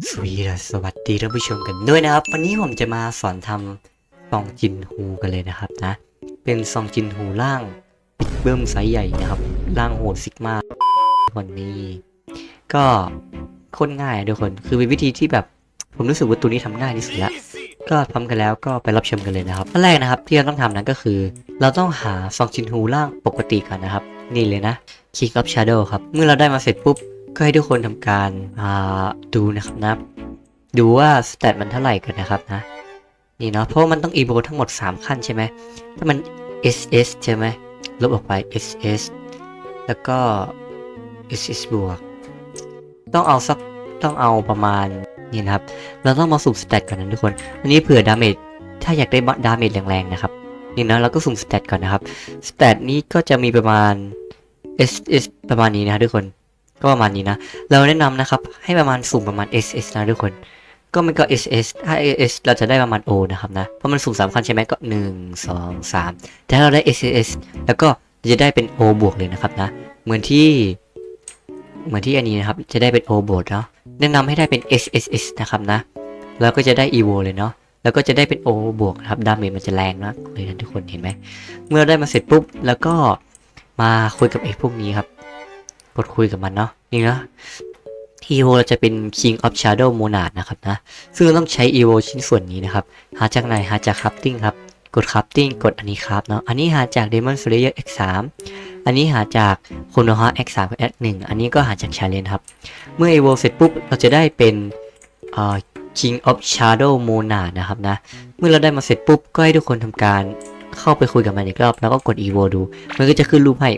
สวีสวัสดีท่านผู้ชมกันด้วยนะครับ วันนี้ผมจะมาสอนทำซองจินฮูกันเลยนะครับนะ เป็นซองจินฮูล่างบิ๊กเบิ้มไซส์ใหญ่นะครับล่างโหดซิกมาวันนี้ ก็คตรง่ายทุกคนคือเป็นวิธีที่แบบผมรู้สึกว่าตัวนี้ทำง่ายที่สุดละก็พร้อมกันแล้วก็ไปรับชมกันเลยนะครับอันแรกนะครับที่เราต้องทำนั้นก็คือ เราต้องหาซองจินฮูล่างปกติก่อนนะครับ นี่เลยนะ Kick of Shadow ครับ เมื่อเราได้มาเสร็จปุ๊บ ก็ให้ทุกคนทำการดูนะครับนะดูว่าสเตตมันเท่าไหร่กันนะครับนะนี่เนาะเพราะมันต้องอีโบทั้งหมด 3 ขั้นใช่ไหมถ้ามัน SS ใช่ไหมลบออกไป SS แล้วก็ SS บวก ต้องเอาสักต้องเอาประมาณนี่นะครับ เราต้องมาสุ่มสเตตก่อนนะทุกคนอันนี้เผื่อดาเมจถ้าอยากได้ดาเมจแรงๆนะครับนี่นะเราก็สุ่มสเตตก่อนนะครับสเตตนี้ก็จะมีประมาณ SS ประมาณนี้นะทุกคน ก็ประมาณนี้นะ เราแนะนำนะครับ ให้ประมาณสุ่มประมาณ SS นะทุกคน ก็มันก็ SS ถ้า SS เราจะได้ประมาณ O นะครับนะ เพราะมันสุ่มสามขั้นใช่ไหมก็ 1 2 3 แต่ถ้าเราได้ SS แล้วก็จะได้เป็น O บวกเลยนะครับนะ เหมือนที่ เหมือนที่อันนี้นะครับ จะได้เป็น O บวกเนาะ แนะนำให้ได้เป็น SSS นะครับนะ แล้วก็จะได้ EVO เลยเนาะแล้วก็จะได้เป็น O บวกนะครับ ดาเมจมันจะแรงมากเลยนะทุกคนเห็นไหม เมื่อได้มาเสร็จปุ๊บ แล้วก็มาคุยกับไอ้พวกนี้ครับ กดคุยกับมันเนาะนี่นะ EVO เราจะเป็น King of Shadow Monad นะครับนะ ซึ่งต้องใช้ EVO ชิ้นส่วนนี้นะครับ หาจากไหนหาจาก Crafting ครับ กด Crafting กดอันนี้ครับเนาะ อันนี้หาจาก Demon Slayer X3 อันนี้หาจาก Konoha X3 กับ X1 อันนี้ก็หาจาก Challenge ครับ เมื่อ EVO เสร็จปุ๊บ เราจะได้เป็นเอ่อ King of Shadow Monad นะครับนะ เมื่อเราได้มาเสร็จปุ๊บ ก็ให้ทุกคนทำการเข้าไปคุยกับมันอีกรอบ แล้วก็กด EVO ดู มันก็จะขึ้นรูปให้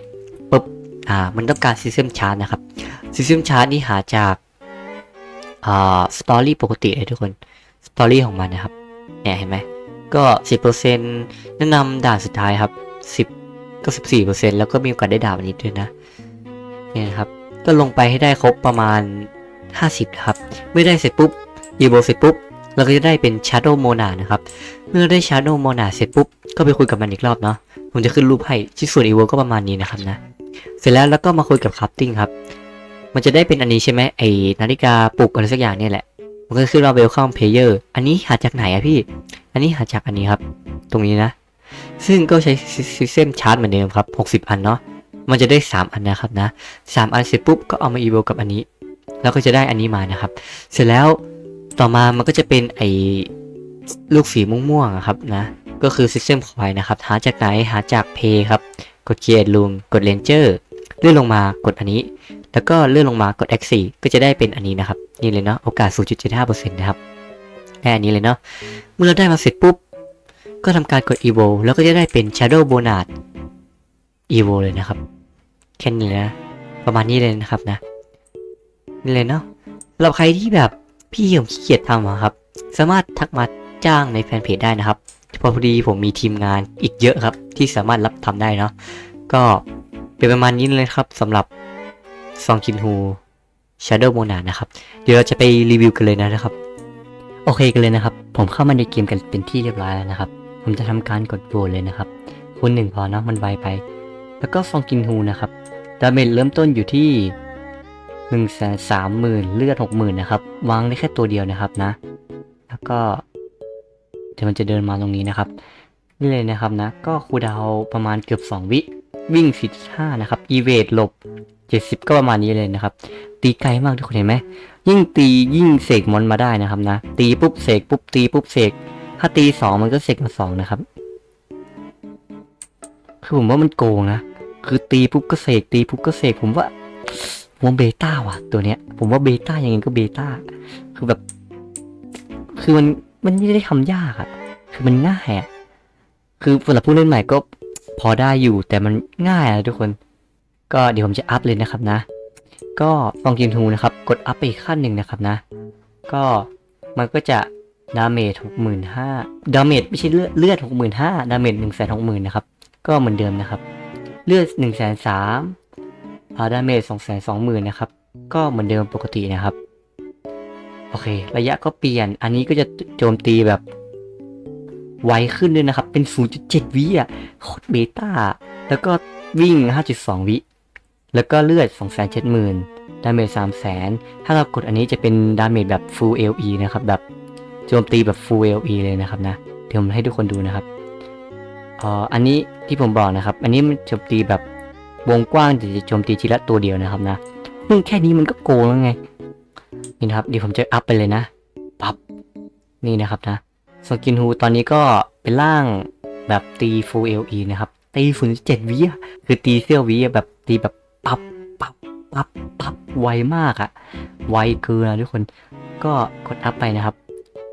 ปุ๊บ อ่ามันต้องการ System Chart นะครับ System Chart นี่หาจากอ่า Story ปกติเลยทุกคน Story ของมันนะครับเนี่ยเห็นไหมก็ 10%แนะนำด่านสุดท้ายครับ 10 ก็ 14%แล้วก็มีโอกาสได้ดาบอันนี้ด้วยนะเนี่ยนะครับก็ลงไปให้ได้ครบประมาณ 50นะครับเมื่อได้เสร็จปุ๊บ e v o เสร็จปุ๊บเราก็จะได้เป็น Shadow Mona นะครับ เมื่อได้ Shadow Mona เสร็จปุ๊บ ก็ไปคุยกับมันอีกรอบเนาะ ผมจะขึ้นรูปให้ชิ้นส่วน e v o ก็ประมาณนี้นะครับนะ เสร็จแล้วแล้วก็มาคุยกับ Crafting ครับ มันจะได้เป็นอันนี้ใช่ไหมไอนาฬิกาปลุกอะไรสักอย่างเนี่ยแหละ มันก็ขึ้นว่า Welcome Player อันนี้หาจากไหนอะพี่ อันนี้หาจากอันนี้ครับ ตรงนี้นะ ซึ่งก็ใช้ System Chart เหมือนเดิมครับ 60 อันเนาะ มันจะได้ 3 อันนะครับนะ 3 อันเสร็จปุ๊บก็เอามา evo กับอันนี้ แล้วก็จะได้อันนี้มานะครับ เสร็จแล้วต่อมามันก็จะเป็นไอ้ลูกสีม่วงๆอะครับนะ ก็คือ System Coin นะครับ หาจากไหน หาจาก Pay ครับ กด Create Room กด Ranger เลื่อนลงมากดอันนี้ แล้วก็เลื่อนลงมากด X4 ก็จะได้เป็นอันนี้นะครับ นี่เลยเนาะโอกาส 0.75%นะครับได้อันนี้เลยเนาะเมื่อเราได้มาเสร็จปุ๊บ ก็ทำการกด evo แล้วก็จะได้เป็น shadow bonad evo เลยนะครับแค่นี้เลยนะประมาณนี้เลยนะครับนะนี่เลยเนาะสำหรับใครที่แบบพี่ผมขี้เกียจทำอะครับ สามารถทักมาจ้างในแฟนเพจได้นะครับ พอดีผมมีทีมงานอีกเยอะครับ ที่สามารถรับทำได้เนาะก็เป็นประมาณนี้เลยครับสำหรับซองคินฮู Shadow m o n a นะครับ เดี๋ยวเราจะไปรีวิวกันเลยนะครับ โอเคกันเลยนะครับ ผมเข้ามาในเกมกันเป็นที่เรียบร้อยแล้วนะครับ ผมจะทำการกดโหวตเลยนะครับคูณหนึ่งพอเนาะมันไวไป แล้วก็ฟองกินฮูนะครับดาเมจเริ่มต้นอยู่ที่หนึ่งแสนสามหมื่นเลือดหกหมื่นนะครับ วางได้แค่ตัวเดียวนะครับนะ แล้วก็ เดี๋ยวมันจะเดินมาตรงนี้นะครับนี่เลยนะครับนะ ก็คูดาวประมาณเกือบสองวิวิ่งสี่ห้านะครับ อีเวทหลบเจ็ดสิบก็ประมาณนี้เลยนะครับ ตีไกลมากทุกคนเห็นไหม ยิ่งตียิ่งเสกมอนมาได้นะครับนะ ตีปุ๊บเสกปุ๊บตีปุ๊บเสก ถ้าตีสองมันก็เสกมาสองนะครับ คือผมว่ามันโกงนะ คือตีปุ๊บก็เสกตีปุ๊บก็เสกผมว่าผมว่าเบต้าว่ะตัวเนี้ย ผมว่าเบต้ายังไงก็เบต้า คือแบบ คือมัน มันไม่ได้ทำยากอะคือมันง่ายอะคือสำหรับผู้เล่นใหม่ก็พอได้อยู่แต่มันง่ายอะทุกคน ก็เดี๋ยวผมจะอัพเลยนะครับนะ ก็ฟองกินทูนะครับ กดอัพไปอีกขั้นหนึ่งนะครับนะ ก็มันก็จะดาเมจหกหมื่นห้าดาเมจไม่ใช่เลือดเลือดหกหมื่นห้าดาเมจหนึ่งแสนหกหมื่นนะครับ ก็เหมือนเดิมนะครับ เลือดหนึ่งแสนสามอาดาเมจสองแสนสองหมื่นนะครับ ก็เหมือนเดิมปกตินะครับ โอเค ระยะก็เปลี่ยน อันนี้ก็จะโจมตีแบบ ไวขึ้นด้วยนะครับ เป็น 0.7 วิอะโคตรเบต้า แล้วก็วิ่ง 5.2 วิ แล้วก็เลือด 270,000 ดาเมจสามแสนถ้าเรากดอันนี้จะเป็นดาเมจแบบ full LE นะครับ แบบโจมตีแบบ full LE เลยนะครับนะ เดี๋ยวผมให้ทุกคนดูนะครับเอ่ออันนี้ที่ผมบอกนะครับ อันนี้มันโจมตีแบบวงกว้างแต่จะโจมตีทีละตัวเดียวนะครับนะซึ่งแค่นี้มันก็โกงแล้วไง นี่นะครับเดี๋ยวผมจะอัพไปเลยนะปับ๊บนี่นะครับนะสกินฮูตอนนี้ก็เป็นร่างแบบตี full LE นะครับ ตีฝืนเจ็ดวิคือตีเซี่ยววิแบบตีแบบปับปับปับปับไวมากอะไวเกินะทุกคนก็กดอัพไปนะครับ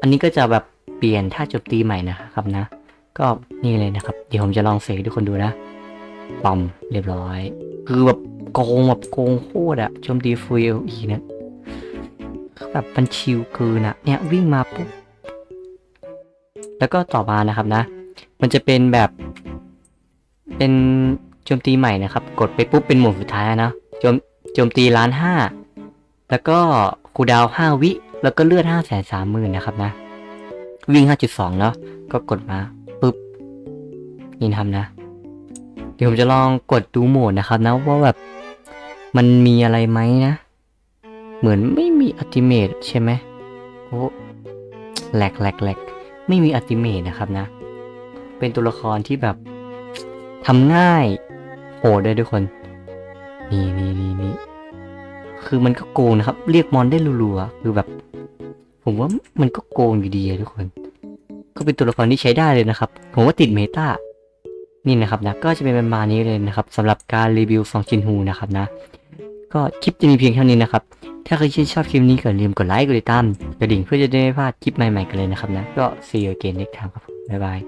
อันนี้ก็จะแบบเปลี่ยนท่าจมตีใหม่นะครับนะ ก็นี่เลยนะครับ เดี๋ยวผมจะลองเสกทุกคนดูนะปอมเรียบร้อย คือแบบโกงแบบโกงโคตรอะโจมตี full LE เนี่ แบบมันชิลเกินอะเนี่ยวิ่งมาปุ๊บ แล้วก็ต่อมานะครับนะ มันจะเป็นแบบ เป็นโจมตีใหม่นะครับ กดไปปุ๊บเป็นหมวดสุดท้ายนะโจมโจมตีล้านห้าแล้วก็คูดาวห้าวิ แล้วก็เลือดห้าแสนสามหมื่นนะครับนะ วิ่งห้าจุดสองเนาะก็กดมาปุ๊บนี่ทำนะ เดี๋ยวผมจะลองกดดูโหมดนะครับนะว่าแบบมันมีอะไรไหมนะ เหมือนไม่มีอัติเมตใช่ไหมโอ้แหลกแหลกแหลกไม่มีอัติเมตนะครับนะ เป็นตัวละครที่แบบทำง่ายโหดด้ทุกคน นี่นี่นี่นี่คือมันก็โกงนะครับ เรียกมอนได้รัวๆคือแบบ ผมว่ามันก็โกงอยู่ดีทุกคน ก็เป็นตัวละครที่ใช้ได้เลยนะครับ ผมว่าติดเมตานี่นะครับนะ ก็จะเป็นประมาณนี้เลยนะครับสำหรับการรีวิวซองจินฮูนะครับนะ ก็คลิปจะมีเพียงเท่านี้นะครับ ถ้าใครชื่นชอบคลิปนี้ก็อย่าลืมกดไลค์กดติดตามกระดิ่งเพื่อจะได้ไม่พลาดคลิปใหม่ๆกันเลยนะครับนะ ก็ see you again next time ครับบ๊ายบาย